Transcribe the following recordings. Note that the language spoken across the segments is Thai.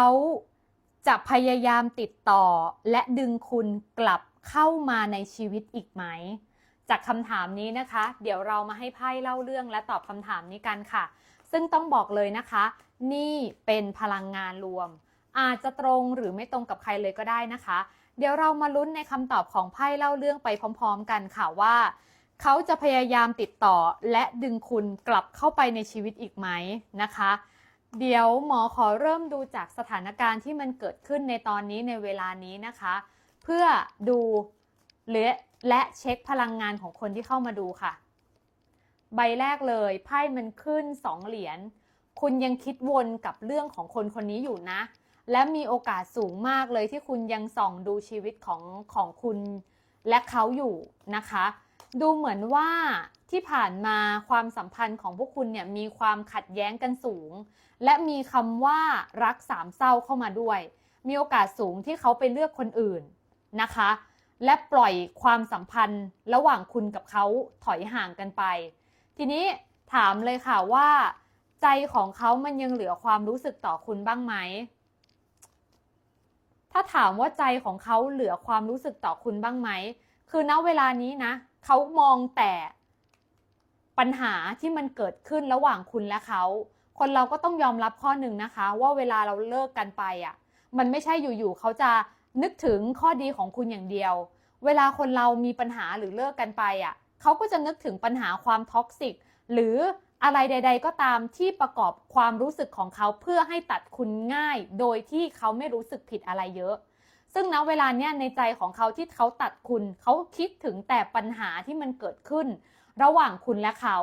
เขาจะพยายามติดต่อ และดึงคุณกลับเข้ามาในชีวิตอีกไหม จากคำถามนี้นะคะ เดี๋ยวเรามาให้ไพ่เล่าเรื่องและตอบคำถามนี้กันค่ะ ซึ่งต้องบอกเลยนะคะ นี่เป็นพลังงานรวม อาจจะตรงหรือไม่ตรงกับใครเลยก็ได้นะคะ เดี๋ยวเรามาลุ้นในคำตอบของไพ่เล่าเรื่องไปพร้อม ๆ กันค่ะว่าเขาจะพยายามติดต่อและดึงคุณกลับเข้าไปในชีวิตอีกไหมนะคะ เดี๋ยวหมอขอเริ่มดูจากสถานการณ์ที่มันเกิดขึ้นในตอนนี้ในเวลานี้นะคะ เพื่อดูและและเช็คพลังงานของคนที่เข้ามาดูค่ะ ใบแรกเลยไพ่มันขึ้นสองเหรียญคุณยังคิดวนกับเรื่องของคนคนนี้อยู่นะ และมีโอกาสสูงมากเลยที่คุณยังส่องดูชีวิตของของคุณและเขาอยู่นะคะ ดูเหมือนว่าที่ผ่านมาความสัมพันธ์ของพวกคุณเนี่ยมีความขัดแย้งกันสูง และมีคำว่ารักสามเศร้าเข้ามาด้วย มีโอกาสสูงที่เขาไปเลือกคนอื่นนะคะ และปล่อยความสัมพันธ์ระหว่างคุณกับเขาถอยห่างกันไป ทีนี้ถามเลยค่ะว่า ใจของเขามันยังเหลือความรู้สึกต่อคุณบ้างไหมถ้าถามว่าใจของเขาเหลือความรู้สึกต่อคุณบ้างไหม คือณเวลานี้นะ เขามองแต่ปัญหาที่มันเกิดขึ้นระหว่างคุณและเขา คนเราก็ต้องยอมรับข้อหนึ่งนะคะ ว่าเวลาเราเลิกกันไปอะ มันไม่ใช่อยู่ๆเขาจะนึกถึงข้อดีของคุณอย่างเดียว เวลาคนเรามีปัญหาหรือเลิกกันไปอะ เขาก็จะนึกถึงปัญหาความท็อกซิกหรืออะไรใด ๆ ก็ตามที่ประกอบความรู้สึกของเขาเพื่อให้ตัดคุณง่าย โดยที่เขาไม่รู้สึกผิดอะไรเยอะ ซึ่งณเวลาเนี้ยในใจของเขาที่เขาตัดคุณ เขาคิดถึงแต่ปัญหาที่มันเกิดขึ้น ระหว่างคุณและเขา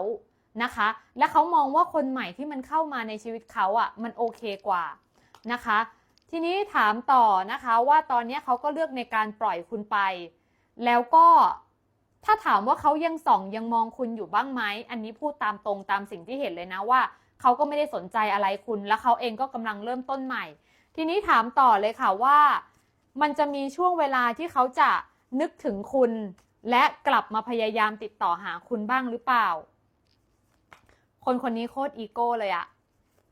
นะคะ และเขามองว่าคนใหม่ที่มันเข้ามาในชีวิตเขาอะมันโอเคกว่านะคะ ทีนี้ถามต่อนะคะว่าตอนนี้เขาก็เลือกในการปล่อยคุณไป แล้วก็ถ้าถามว่าเขายังส่องยังมองคุณอยู่บ้างไหมอันนี้พูดตามตรงตามสิ่งที่เห็นเลยนะว่าเขาก็ไม่ได้สนใจอะไรคุณ แล้วเขาเองก็กำลังเริ่มต้นใหม่ ทีนี้ถามต่อเลยค่ะว่า มันจะมีช่วงเวลาที่เขาจะนึกถึงคุณ และกลับมาพยายามติดต่อหาคุณบ้างหรือเปล่า คนคนนี้โคตรอีโก้เลยอะ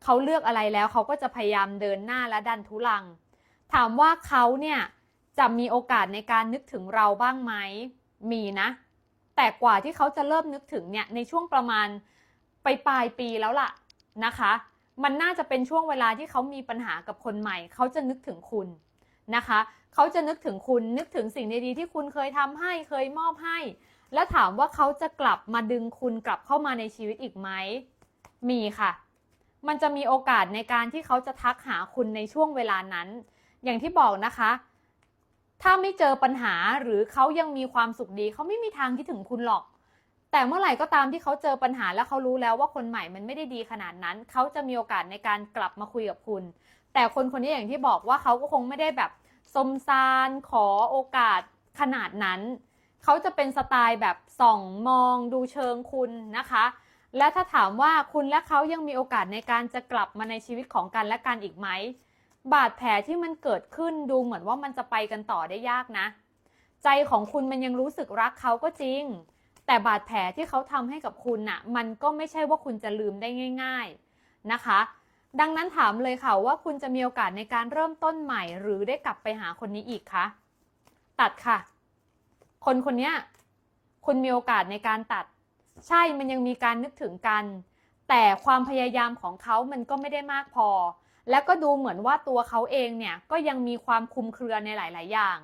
เขาเลือกอะไรแล้วเขาก็จะพยายามเดินหน้าและดันทุลัง ถามว่าเขาเนี่ยจะมีโอกาสในการนึกถึงเราบ้างไหม มีนะ แต่กว่าที่เขาจะเริ่มนึกถึงเนี่ยในช่วงประมาณไปปลายปีแล้วล่ะนะคะ มันน่าจะเป็นช่วงเวลาที่เขามีปัญหากับคนใหม่ เขาจะนึกถึงคุณ นะคะ เขาจะนึกถึงคุณนึกถึงสิ่งดีๆที่คุณเคยทำให้เคยมอบให้ แล้วถามว่าเขาจะกลับมาดึงคุณกลับเข้ามาในชีวิตอีกไหมมีค่ะ มันจะมีโอกาสในการที่เขาจะทักหาคุณในช่วงเวลานั้น อย่างที่บอกนะคะ ถ้าไม่เจอปัญหาหรือเขายังมีความสุขดี เขาไม่มีทางคิดถึงคุณหรอกแต่เมื่อไหร่ก็ตามที่เขาเจอปัญหาแล้วเขารู้แล้วว่าคนใหม่มันไม่ได้ดีขนาดนั้น เขาจะมีโอกาสในการกลับมาคุยกับคุณ แต่คนคนนี้อย่างที่บอกว่าเขาก็คงไม่ได้แบบ สมซานขอโอกาสขนาดนั้น เขาจะเป็นสไตล์แบบส่องมองดูเชิงคุณนะคะ และถ้าถามว่าคุณและเขายังมีโอกาสในการจะกลับมาในชีวิตของกันและกันอีกไหม บาดแผลที่มันเกิดขึ้นดูเหมือนว่ามันจะไปกันต่อได้ยากนะ ใจของคุณมันยังรู้สึกรักเขาก็จริง แต่บาดแผลที่เขาทำให้กับคุณน่ะ มันก็ไม่ใช่ว่าคุณจะลืมได้ง่าย ๆนะคะ ดังนั้นถามเลยค่ะว่าคุณจะมีโอกาสในการเริ่มต้นใหม่ หรือได้กลับไปหาคนนี้อีกคะตัดค่ะ คนคนนี้คุณมีโอกาสในการตัด ใช่มันยังมีการนึกถึงกัน แต่ความพยายามของเขามันก็ไม่ได้มากพอ และก็ดูเหมือนว่าตัวเขาเองเนี่ยก็ยังมีความคุมเครือในหลาย ๆ อย่าง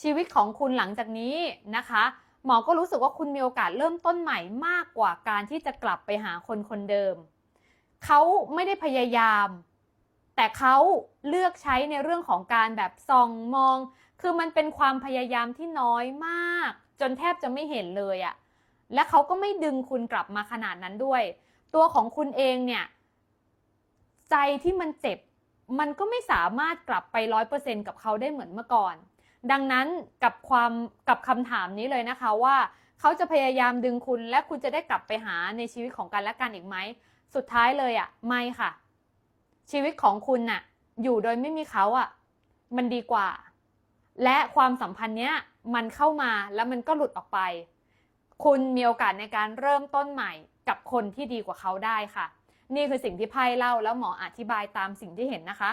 ชีวิตของคุณหลังจากนี้นะคะหมอก็รู้สึกว่าคุณมีโอกาสเริ่มต้นใหม่มากกว่าการที่จะกลับไปหาคนคนเดิม เขาไม่ได้พยายาม แต่เขาเลือกใช้ในเรื่องของการแบบส่องมอง คือมันเป็นความพยายามที่น้อยมาก จนแทบจะไม่เห็นเลยอะและเขาก็ไม่ดึงคุณกลับมาขนาดนั้นด้วย ตัวของคุณเองเนี่ย ใจที่มันเจ็บ มันก็ไม่สามารถกลับไปร้อยเปอร์เซ็นกับเขาได้เหมือนเมื่อก่อน ดังนั้นกับความกับคำถามนี้เลยนะคะว่า เขาจะพยายามดึงคุณและคุณจะได้กลับไปหาในชีวิตของกันและกันอีกไหม สุดท้ายเลยอะ่ะ ไม่ค่ะ ชีวิตของคุณน่ะ อยู่โดยไม่มีเขาอะ่ะ มันดีกว่า และความสัมพันธ์เนี้ย มันเข้ามาแล้วมันก็หลุดออกไป คุณมีโอกาสในการเริ่มต้นใหม่กับคนที่ดีกว่าเขาได้ค่ะ นี่คือสิ่งที่ไพ่เล่าแล้วหมออธิบายตามสิ่งที่เห็นนะคะ